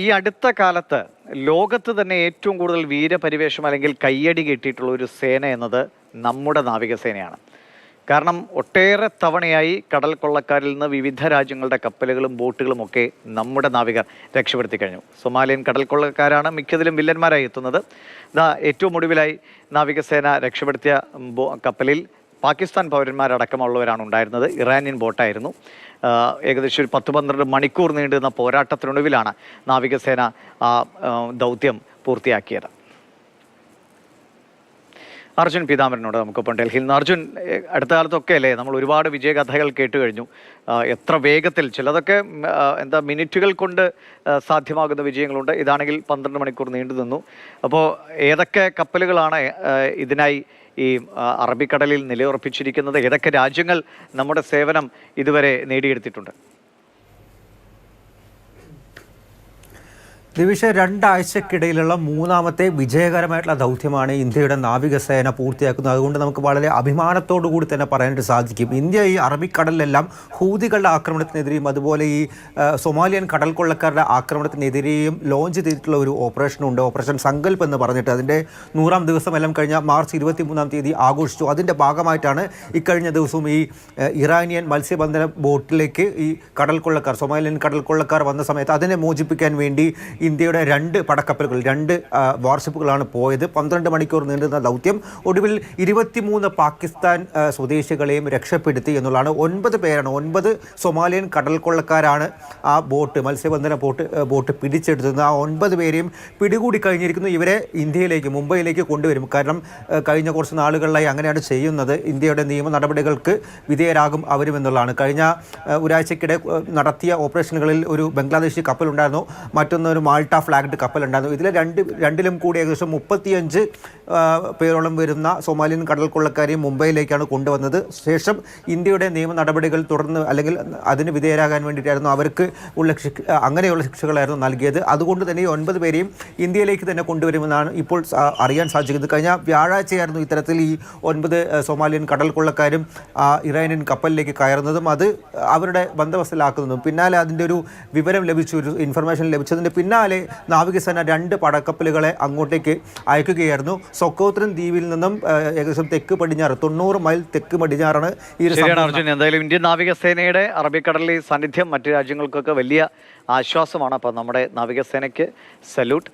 ഈ അടുത്ത കാലത്ത് ലോകത്ത് തന്നെ ഏറ്റവും കൂടുതൽ വീരപരിവേഷം അല്ലെങ്കിൽ കയ്യടി കിട്ടിയിട്ടുള്ള ഒരു സേന എന്നത് നമ്മുടെ നാവികസേനയാണ് കാരണം ഒട്ടേറെ തവണയായി കടൽ കൊള്ളക്കാരിൽ നിന്ന് വിവിധ രാജ്യങ്ങളുടെ കപ്പലുകളും ബോട്ടുകളും ഒക്കെ നമ്മുടെ നാവികർ രക്ഷപ്പെടുത്തി കഴിഞ്ഞു. സൊമാലിയൻ കടൽ കൊള്ളക്കാരാണ് മിക്കതിലും വില്ലന്മാരായി എത്തുന്നത്. ഏറ്റവും ഒടുവിലായി നാവികസേന രക്ഷപ്പെടുത്തിയ കപ്പലിൽ പാകിസ്ഥാൻ പൗരന്മാരടക്കമുള്ളവരാണ് ഉണ്ടായിരുന്നത്. ഇറാനിയൻ ബോട്ടായിരുന്നു. ഏകദേശം ഒരു പത്ത് പന്ത്രണ്ട് മണിക്കൂർ നീണ്ടുന്ന പോരാട്ടത്തിനൊടുവിലാണ് നാവികസേന ആ ദൗത്യം പൂർത്തിയാക്കിയത്. അർജുൻ പീതാംബരനോട് നമുക്കൊപ്പം ഡൽഹിയിൽ നിന്ന്. അർജുൻ അടുത്ത കാലത്തൊക്കെ അല്ലേ നമ്മൾ ഒരുപാട് വിജയകഥകൾ കേട്ട് കഴിഞ്ഞു. എത്ര വേഗത്തിൽ ചിലതൊക്കെ എന്താ മിനിറ്റുകൾ കൊണ്ട് സാധ്യമാകുന്ന വിജയങ്ങളുണ്ട്. ഇതാണെങ്കിൽ പന്ത്രണ്ട് മണിക്കൂർ നീണ്ടു നിന്നു. അപ്പോൾ ഏതൊക്കെ കപ്പലുകളാണ് ഇതിനായി ഈ അറബിക്കടലിൽ നിലയുറപ്പിച്ചിരിക്കുന്നത്? ഏതൊക്കെ രാജ്യങ്ങൾ നമ്മുടെ സേവനം ഇതുവരെ നേടിയെടുത്തിട്ടുണ്ട്? ദിവിഷ രണ്ടാഴ്ചക്കിടയിലുള്ള മൂന്നാമത്തെ വിജയകരമായിട്ടുള്ള ദൗത്യമാണ് ഇന്ത്യയുടെ നാവികസേന പൂർത്തിയാക്കുന്നത്. അതുകൊണ്ട് നമുക്ക് വളരെ അഭിമാനത്തോടു കൂടി തന്നെ പറയാനായിട്ട് സാധിക്കും. ഇന്ത്യ ഈ അറബിക്കടലിലെല്ലാം ഹൂതികളുടെ ആക്രമണത്തിനെതിരെയും അതുപോലെ ഈ സൊമാലിയൻ കടൽ കൊള്ളക്കാരുടെ ആക്രമണത്തിനെതിരെയും ലോഞ്ച് ചെയ്തിട്ടുള്ള ഒരു ഓപ്പറേഷനുണ്ട്. ഓപ്പറേഷൻ സങ്കല്പ് എന്ന് പറഞ്ഞിട്ട് അതിന്റെ നൂറാം ദിവസം എല്ലാം കഴിഞ്ഞ മാർച്ച് ഇരുപത്തി മൂന്നാം തീയതി ആഘോഷിച്ചു. അതിന്റെ ഭാഗമായിട്ടാണ് ഇക്കഴിഞ്ഞ ദിവസവും ഈ ഇറാനിയൻ മത്സ്യബന്ധന ബോട്ടിലേക്ക് ഈ കടൽ കൊള്ളക്കാർ സൊമാലിയൻ കടൽ കൊള്ളക്കാർ വന്ന സമയത്ത് അതിനെ മോചിപ്പിക്കാൻ വേണ്ടി ഇന്ത്യയുടെ രണ്ട് പടക്കപ്പലുകൾ രണ്ട് വാർഷിപ്പുകളാണ് പോയത്. പന്ത്രണ്ട് മണിക്കൂർ നീണ്ടുന്ന ദൗത്യം. ഒടുവിൽ ഇരുപത്തിമൂന്ന് പാകിസ്ഥാൻ സ്വദേശികളെയും രക്ഷപ്പെടുത്തി എന്നുള്ളതാണ്. ഒൻപത് പേരാണ് ഒൻപത് സൊമാലിയൻ കടൽ കൊള്ളക്കാരാണ് ആ ബോട്ട് മത്സ്യബന്ധന ബോട്ട് ബോട്ട് പിടിച്ചെടുത്തത്. ആ ഒൻപത് പേരെയും പിടികൂടി കഴിഞ്ഞിരിക്കുന്നു. ഇവരെ ഇന്ത്യയിലേക്ക് മുംബൈയിലേക്ക് കൊണ്ടുവരും. കാരണം കഴിഞ്ഞ കുറച്ച് നാളുകളിലായി അങ്ങനെയാണ് ചെയ്യുന്നത്. ഇന്ത്യയുടെ നിയമ നടപടികൾക്ക് വിധേയരാകും അവരും എന്നുള്ളതാണ്. കഴിഞ്ഞ ഒരാഴ്ചക്കിടെ നടത്തിയ ഓപ്പറേഷനുകളിൽ ഒരു ബംഗ്ലാദേശി കപ്പലുണ്ടായിരുന്നു. മറ്റൊന്ന് ഒരു മാൾട്ട ഫ്ലാഗ്ഡ് കപ്പൽ ഉണ്ടായിരുന്നു ഇതിലെ രണ്ട് രണ്ടിലും കൂടി ഏകദേശം മുപ്പത്തിയഞ്ച് പേരോളം വരുന്ന സോമാലിയൻ കടൽ മുംബൈയിലേക്കാണ് കൊണ്ടുവന്നത്. ശേഷം ഇന്ത്യയുടെ നിയമ നടപടികൾ തുടർന്ന് അല്ലെങ്കിൽ അതിന് വിധേയരാകാൻ വേണ്ടിയിട്ടായിരുന്നു അവർക്ക് ഉള്ള ശിക്ഷ അങ്ങനെയുള്ള ശിക്ഷകളായിരുന്നു നൽകിയത്. അതുകൊണ്ട് തന്നെ ഈ ഒൻപത് പേരെയും ഇന്ത്യയിലേക്ക് തന്നെ കൊണ്ടുവരുമെന്നാണ് ഇപ്പോൾ അറിയാൻ സാധിക്കുന്നത്. കഴിഞ്ഞ വ്യാഴാഴ്ചയായിരുന്നു ഇത്തരത്തിൽ ഈ ഒൻപത് സോമാലിയൻ കടൽ കൊള്ളക്കാരും ഇറാനിയൻ കപ്പലിലേക്ക് കയറുന്നതും അത് അവരുടെ ബന്ധവസ്ഥയിലാക്കുന്നതും പിന്നാലെ അതിന്റെ ഒരു വിവരം ലഭിച്ചു ഒരു ഇൻഫർമേഷൻ ലഭിച്ചതിന്റെ പിന്നാലെ നാവികസേന രണ്ട് പടക്കപ്പലുകളെ അങ്ങോട്ടേക്ക് അയക്കുകയായിരുന്നു. സൊക്കോത്രൻ ദ്വീപിൽ നിന്നും ഏകദേശം തെക്ക് പടിഞ്ഞാറ് തൊണ്ണൂറ് മൈൽ തെക്ക് പടിഞ്ഞാറാണ് ഈ അർജുൻ. എന്തായാലും ഇന്ത്യൻ നാവികസേനയുടെ അറബിക്കടലിലെ സാന്നിധ്യം മറ്റു രാജ്യങ്ങൾക്കൊക്കെ വലിയ ആശ്വാസമാണ്. അപ്പം നമ്മുടെ നാവികസേനയ്ക്ക് സല്യൂട്ട്.